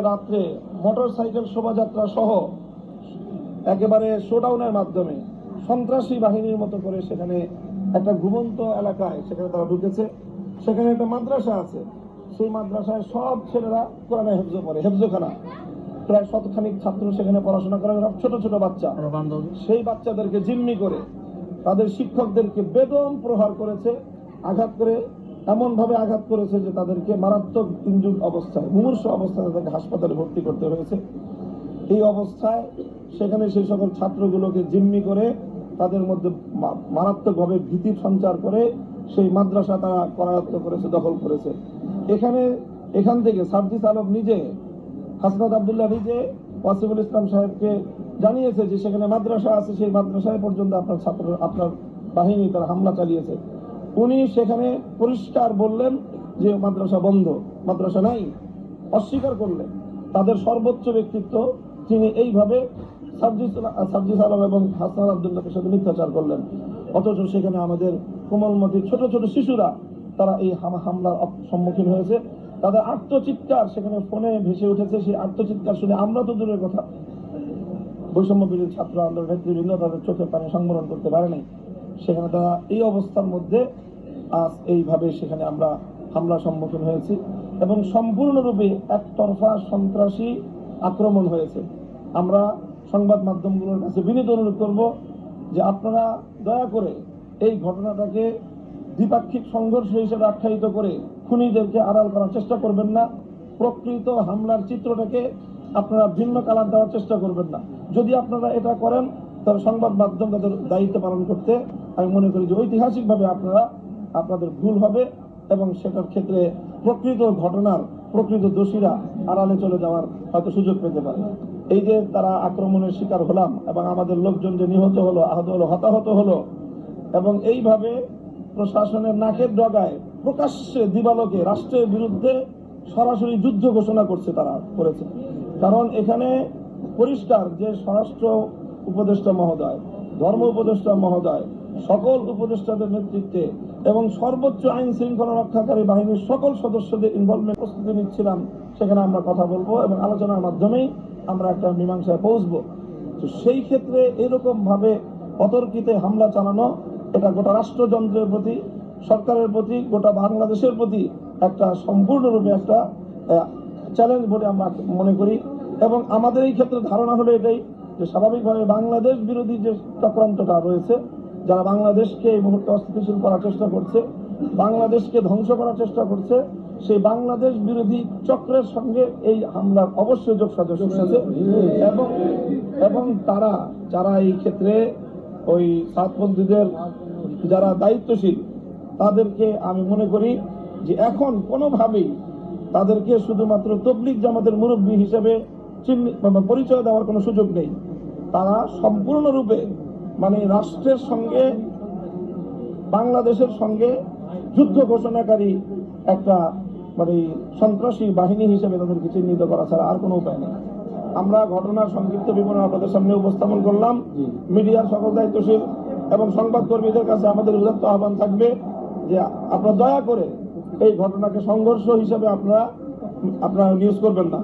রাত্রে motor cycle শোভাযাত্রা সহ একেবারে শোডাউনের মাধ্যমে সন্ত্রাসী বাহিনীর মতো করে সেখানে একটা ঘুমন্ত এলাকায় সেখানে তারা ঢুকেছে। সেখানে একটা মাদ্রাসা আছে। সেই মাদ্রাসায় সব ছেলেরা কোরআনে হেফজ করে হেফজখানা। প্রায় শতখানিক ছাত্র সেখানে পড়াশোনা করে সব ছোট ছোট বাচ্চা। সেই বাচ্চাদেরকে জিম্মি করে তাদের শিক্ষকদেরকে বেদম প্রহার করেছে আঘাত করে এমন ভাবে আঘাত করেছে যে তাদেরকে মারাত্মক ইঞ্জুর অবস্থায়, মুমূর্ষ অবস্থায় তাদেরকে হাসপাতালে ভর্তি করতে হয়েছে। এই অবস্থায় সেখানে সেই সকল ছাত্রগুলোকে জিম্মি করে তাদের মধ্যে মারাত্মকভাবে ভীতি সঞ্চার করে সেই মাদ্রাসা তারা করায়ত্ত করেছে, দখল করেছে। এখানে, এখান থেকে সার্জিস আলম নিজে, হাসনাত আবদুল্লাহ নিজে ওয়াসিফুল ইসলাম সাহেবকে জানিয়েছে যে সেখানে মাদ্রাসা আছে, সেই মাদ্রাসায় পর্যন্ত আপনার ছাত্র, আপনার বাহিনী তারা হামলা চালিয়েছে। উনি সেখানে পরিষ্কার বললেন যে মাদ্রাসা বন্ধ, মাদ্রাসা নাই, অস্বীকার করলেন। তাদের সর্বোচ্চ ব্যক্তিত্ব তিনি এইভাবে সার্জিস আলম এবং হাসনাত আবদুল্লাহকে সাথে মিথ্যাচার করলেন। অথচ সেখানে আমাদের কোমলমতি ছোট ছোট শিশুরা, তারা এই হাম- হামলার সম্মুখীন হয়েছে। তাদের আত্মচিৎকার সেখানে ফোনে ভেসে উঠেছে। সেই আত্মচিৎকার শুনে আমরা তো দূরের কথা। বৈষম্য বিরোধী ছাত্র আন্দোলন নেতৃবৃন্দ তাদের চোখে পানি সংবরণ করতে পারে নাই সেখানে তারা এই অবস্থার মধ্যে আজ এইভাবে সেখানে আমরা হামলা সম্মুখীন হয়েছি এবং সম্পূর্ণরূপে একতরফা সন্ত্রাসী আক্রমণ হয়েছে। আমরা সংবাদ মাধ্যমগুলোর কাছে বিনীত অনুরোধ করব যে আপনারা দয়া করে এই ঘটনাটাকে দ্বিপাক্ষিক সংঘর্ষ হিসেবে আখ্যায়িত করে খুনিদেরকে আড়াল করার চেষ্টা করবেন না। প্রকৃত হামলার চিত্রটাকে আপনারা ভিন্ন কালার দেওয়ার চেষ্টা করবেন না। যদি আপনারা এটা করেন তাহলে সংবাদ মাধ্যম তাদের দায়িত্ব পালন করতে আমি মনে করি যে ঐতিহাসিকভাবে আপনারা, আপনাদের ভুল হবে এবং সেটার ক্ষেত্রে প্রকৃত ঘটনার, প্রকৃত দোষীরা আড়ালে চলে যাওয়ার হয়তো সুযোগ পেতে পারে। এই যে তারা আক্রমণের শিকার হলাম এবং আমাদের লোকজন যে নিহত হলো, আহত হলো, হতাহত হলো এবং এইভাবে প্রশাসনের নাকের ডগায় প্রকাশ্যে দিবালোকে রাষ্ট্রের বিরুদ্ধে সরাসরি যুদ্ধ ঘোষণা করছে তারা, করেছে। কারণ এখানে পরিষ্কার যে স্বরাষ্ট্র উপদেষ্টা মহোদয়, ধর্ম উপদেষ্টা মহোদয়, সকল উপদেষ্টাদের নেতৃত্বে এবং সর্বোচ্চ আইন শৃঙ্খলা রক্ষাকারী বাহিনীর সকল সদস্যদের ইনভলভমেন্ট প্রস্তুতি নিচ্ছিলাম। সেখানে আমরা কথা বলব এবং আলোচনার মাধ্যমেই আমরা একটা মীমাংসায় পৌঁছবো। তো সেই ক্ষেত্রে এরকম ভাবে অতর্কিতে হামলা চালানো, এটা গোটা রাষ্ট্রযন্ত্রের প্রতি, সরকারের প্রতি, গোটা বাংলাদেশের প্রতি একটা সম্পূর্ণরূপে একটা চ্যালেঞ্জ বলে আমরা মনে করি। এবং আমাদের এই ক্ষেত্রে ধারণা হলো এটাই যে স্বাভাবিকভাবে বাংলাদেশ বিরোধী যে চক্রান্তটা রয়েছে, যারা বাংলাদেশকে এই মুহূর্তে অস্থিতিশীল করার চেষ্টা করছে, বাংলাদেশকে ধ্বংস করার চেষ্টা করছে, সেই বাংলাদেশ বিরোধী চক্রের সঙ্গে এই হামলার অবশ্যই যোগ রয়েছে। এবং এবং তারা, যারা এই ক্ষেত্রে ওই সাতপন্থীদের যারা দায়িত্বশীল, তাদেরকে আমি মনে করি যে এখন কোনোভাবেই তাদেরকে শুধুমাত্র তবলিক জামাতের মুরব্বী হিসেবে পরিচয় দেওয়ার কোনো সুযোগ নেই। তারা সম্পূর্ণরূপে মানে রাষ্ট্রের সঙ্গে বাংলাদেশের সঙ্গে যুদ্ধ ঘোষণাকারী একটা মানে সন্ত্রাসী বাহিনী হিসেবে তাদেরকে চিহ্নিত করা ছাড়া আর কোনো উপায় নেই। আমরা ঘটনার সংক্ষিপ্ত বিবরণ আপনাদের সামনে উপস্থাপন করলাম। মিডিয়ার সকল দায়িত্বশীল এবং সংবাদকর্মীদের কাছে আমাদের উদাত্ত আহ্বান থাকবে যে আপনারা দয়া করে এই ঘটনাকে সংঘর্ষ হিসেবে আপনারা আপনারা নিউজ করবেন না।